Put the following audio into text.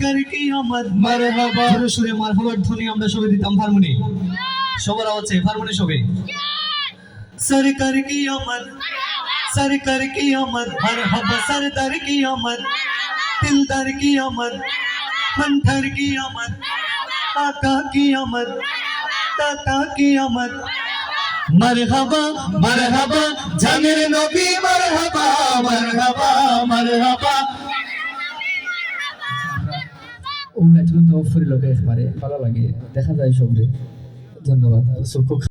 করকে আমার মারহাবা সুরে সুরে মারহাবার ধ্বনি আমরা সবে দিতাম হারমোনি সবার আওয়াজে হারমোনি সবে। সরকার কি আমার আমার মারহাবা কি আমার কি আমার কি আমার আকা কি আমার। কি আমার মারহাবা মারহাবা জানের নবী মারহাবা মারহাবা মারহাবা উম্মে তুন তো ফরিলকে একবারে ভালো লাগে। দেখা যায় সবরে। ধন্যবাদ। সুখ